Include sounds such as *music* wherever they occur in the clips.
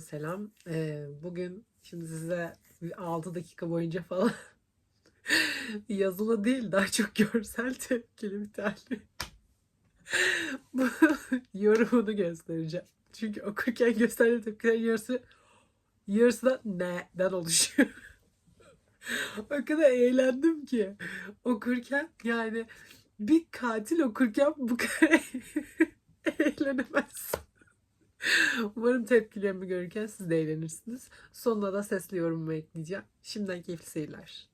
Herkese selam. Ee, bugün şimdi size bir 6 dakika boyunca falan *laughs* yazılı değil daha çok görsel tepkili bir tane *laughs* yorumunu göstereceğim. Çünkü okurken gösterdiğim tepkilerin yarısı yarısı da neden oluşuyor. *laughs* o kadar eğlendim ki okurken yani bir katil okurken bu kadar eğlenemezsin. *laughs* Umarım tepkilerimi görürken siz de eğlenirsiniz. Sonuna da sesli yorumumu ekleyeceğim. Şimdiden keyifli seyirler.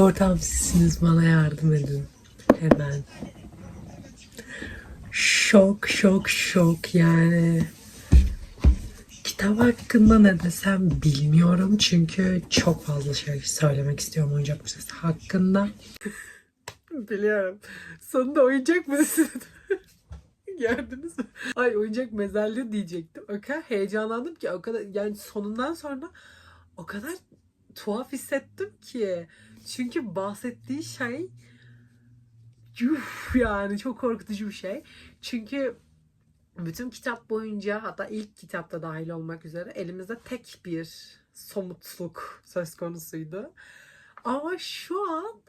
Ortam sizsiniz bana yardım edin. Hemen. Şok şok şok yani. Kitap hakkında ne desem bilmiyorum çünkü çok fazla şey söylemek istiyorum oyuncak müzesi hakkında. Biliyorum. Sonunda oyuncak müzesi *laughs* Gördünüz mü? Ay oyuncak mezarlığı diyecektim. O kadar heyecanlandım ki o kadar yani sonundan sonra o kadar tuhaf hissettim ki. Çünkü bahsettiği şey yuh yani çok korkutucu bir şey. Çünkü bütün kitap boyunca hatta ilk kitapta dahil olmak üzere elimizde tek bir somutluk söz konusuydu. Ama şu an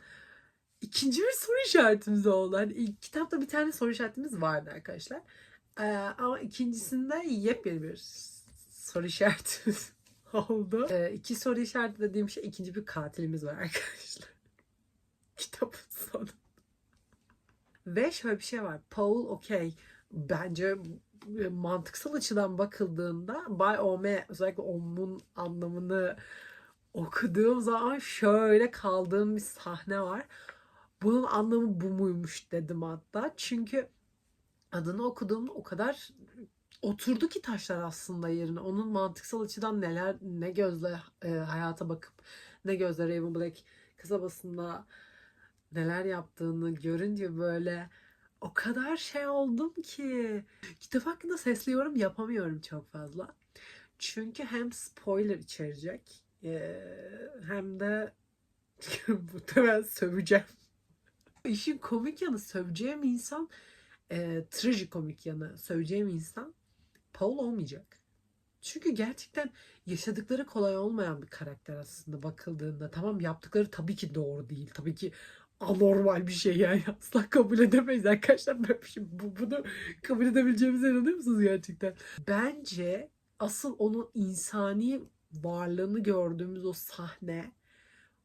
ikinci bir soru işaretimiz oldu. Hani ilk kitapta bir tane soru işaretimiz vardı arkadaşlar. Ee, ama ikincisinde yepyeni bir soru işaretimiz oldu. Ee, iki soru işareti dediğim şey ikinci bir katilimiz var arkadaşlar. *laughs* Kitabın sonu. Ve şöyle bir şey var. Paul okey. Bence e, mantıksal açıdan bakıldığında Bay Ome özellikle Om'un anlamını okuduğum zaman şöyle kaldığım bir sahne var. Bunun anlamı bu muymuş dedim hatta. Çünkü adını okuduğumda o kadar oturdu ki taşlar aslında yerine. Onun mantıksal açıdan neler ne gözle e, hayata bakıp ne gözle Raven Black kasabasında neler yaptığını görünce böyle o kadar şey oldum ki kitap hakkında sesli yorum yapamıyorum çok fazla. Çünkü hem spoiler içerecek e, hem de *laughs* muhtemelen söveceğim. İşin komik yanı söveceğim insan e, trajikomik yanı söveceğim insan Paul olmayacak. Çünkü gerçekten yaşadıkları kolay olmayan bir karakter aslında bakıldığında. Tamam yaptıkları tabii ki doğru değil. Tabii ki anormal bir şey yani *laughs* asla kabul edemeyiz arkadaşlar. Şey, bu, bunu kabul edebileceğimize inanıyor musunuz gerçekten? Bence asıl onun insani varlığını gördüğümüz o sahne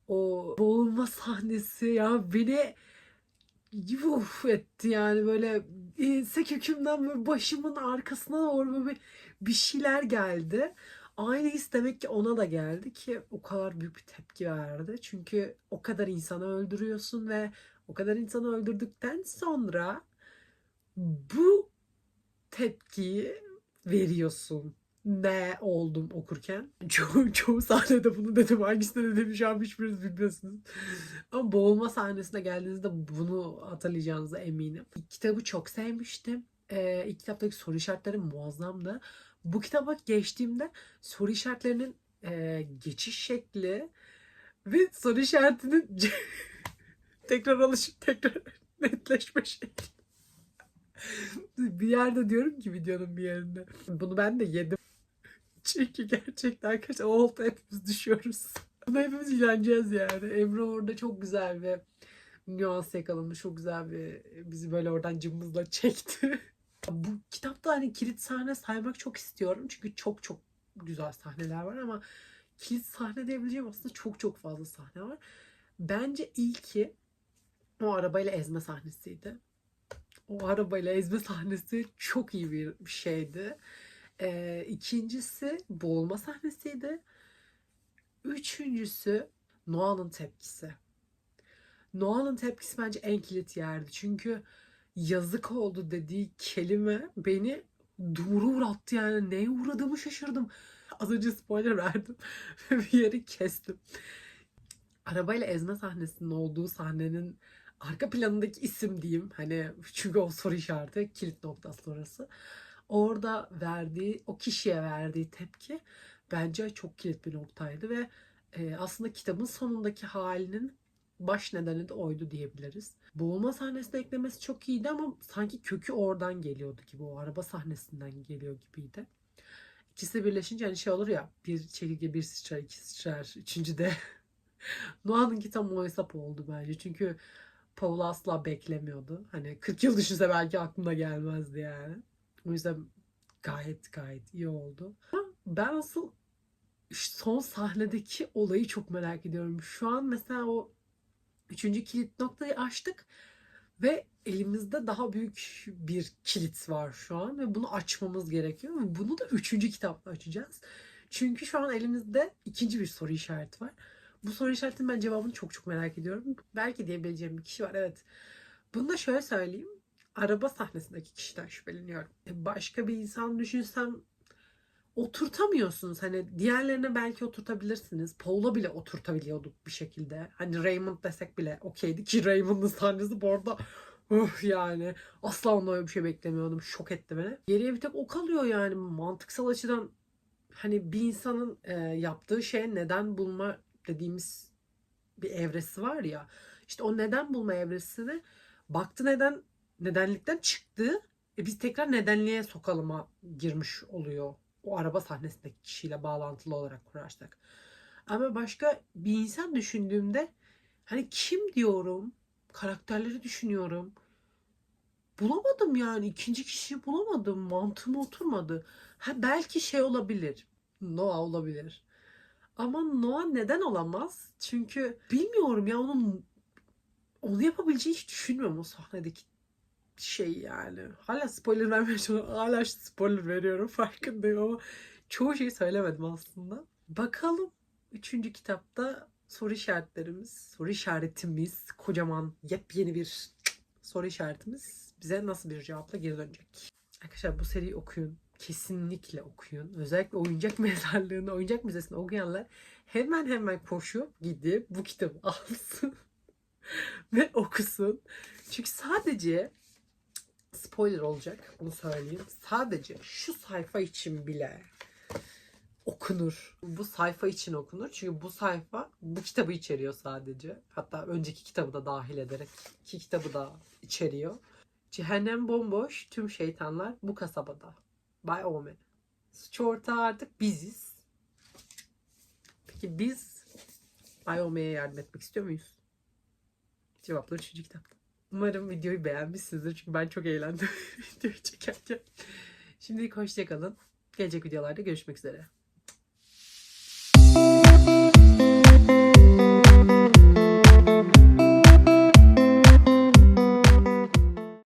o boğulma sahnesi ya beni yuh etti yani böyle ense kökümden böyle başımın arkasına doğru böyle bir şeyler geldi. Aynı his demek ki ona da geldi ki o kadar büyük bir tepki verdi. Çünkü o kadar insanı öldürüyorsun ve o kadar insanı öldürdükten sonra bu tepkiyi veriyorsun. Ne oldum okurken. *laughs* Çoğu, çoğu sahnede bunu dedim. Hangisinde dediğimi şu an hiçbiriniz bilmiyorsunuz. Ama boğulma sahnesine geldiğinizde bunu hatırlayacağınıza eminim. Kitabı çok sevmiştim. Ee, ilk kitaptaki soru işaretleri muazzamdı. Bu kitaba geçtiğimde soru işaretlerinin e, geçiş şekli ve soru işaretinin *laughs* tekrar alışıp tekrar *laughs* netleşme şekli. bir yerde diyorum ki videonun bir yerinde. Bunu ben de yedim. Çünkü gerçekten arkadaşlar o olta hepimiz düşüyoruz. *laughs* Buna hepimiz ileneceğiz yani. Emre orada çok güzel bir nüans yakalamış. Çok güzel bir bizi böyle oradan cımbızla çekti. *laughs* Bu kitapta hani kilit sahne saymak çok istiyorum. Çünkü çok çok güzel sahneler var ama kilit sahne diyebileceğim aslında çok çok fazla sahne var. Bence ilki o arabayla ezme sahnesiydi. O arabayla ezme sahnesi çok iyi bir şeydi. Ee, ikincisi boğulma sahnesiydi. Üçüncüsü Noah'nın tepkisi. Noah'nın tepkisi bence en kilit yerdi. Çünkü yazık oldu dediği kelime beni dumura uğrattı yani. Neye uğradığımı şaşırdım. Az önce spoiler verdim. *laughs* bir yeri kestim. Arabayla ezme sahnesinin olduğu sahnenin arka planındaki isim diyeyim. Hani çünkü o soru işareti kilit noktası orası. Orada verdiği, o kişiye verdiği tepki bence çok kilit bir noktaydı ve e, aslında kitabın sonundaki halinin baş nedeni de oydu diyebiliriz. Boğulma sahnesine eklemesi çok iyiydi ama sanki kökü oradan geliyordu gibi. O araba sahnesinden geliyor gibiydi. İkisi birleşince hani şey olur ya bir çekirge bir sıçrar iki sıçrar üçüncü de *laughs* Noah'nınki tam o hesap oldu bence. Çünkü Paul asla beklemiyordu. Hani 40 yıl düşünse belki aklına gelmezdi yani. O yüzden gayet gayet iyi oldu. Ben asıl son sahnedeki olayı çok merak ediyorum. Şu an mesela o üçüncü kilit noktayı açtık ve elimizde daha büyük bir kilit var şu an ve bunu açmamız gerekiyor. Bunu da üçüncü kitapla açacağız. Çünkü şu an elimizde ikinci bir soru işareti var. Bu soru işaretinin ben cevabını çok çok merak ediyorum. Belki diyebileceğim bir kişi var evet. Bunu da şöyle söyleyeyim. Araba sahnesindeki kişiden şüpheleniyorum. E, Başka bir insan düşünsem oturtamıyorsunuz. Hani diğerlerine belki oturtabilirsiniz. Paul'a bile oturtabiliyorduk bir şekilde. Hani Raymond desek bile okeydi ki Raymond'ın sahnesi bu arada Uf yani asla ondan öyle bir şey beklemiyordum. Şok etti beni. Geriye bir tek o kalıyor yani mantıksal açıdan hani bir insanın e, yaptığı şeye neden bulma dediğimiz bir evresi var ya. İşte o neden bulma evresine baktı neden nedenlikten çıktı. E biz tekrar nedenliğe sokalıma girmiş oluyor. O araba sahnesindeki kişiyle bağlantılı olarak kurarsak. Ama başka bir insan düşündüğümde hani kim diyorum karakterleri düşünüyorum. Bulamadım yani. ikinci kişiyi bulamadım. Mantığıma oturmadı. Ha belki şey olabilir. Noah olabilir. Ama Noah neden olamaz? Çünkü bilmiyorum ya onun onu yapabileceği hiç düşünmüyorum o sahnedeki şey yani. Hala spoiler vermeye çalışıyorum. Hala spoiler veriyorum *laughs* farkındayım ama çoğu şeyi söylemedim aslında. Bakalım üçüncü kitapta soru işaretlerimiz, soru işaretimiz, kocaman yepyeni bir soru işaretimiz bize nasıl bir cevapla geri dönecek? Arkadaşlar bu seriyi okuyun. Kesinlikle okuyun. Özellikle oyuncak *laughs* mezarlığını, oyuncak müzesini okuyanlar hemen hemen koşup gidip bu kitabı *laughs* alsın ve okusun. Çünkü sadece spoiler olacak bunu söyleyeyim. Sadece şu sayfa için bile okunur. Bu sayfa için okunur. Çünkü bu sayfa bu kitabı içeriyor sadece. Hatta önceki kitabı da dahil ederek iki kitabı da içeriyor. Cehennem bomboş, tüm şeytanlar bu kasabada. Bay Omen. Suç ortağı artık biziz. Peki biz Bay Omen'e yardım etmek istiyor muyuz? Cevaplar 3. kitapta. Umarım videoyu beğenmişsinizdir çünkü ben çok eğlendim *laughs* videoyu çekerken. Şimdilik hoşçakalın. Gelecek videolarda görüşmek üzere.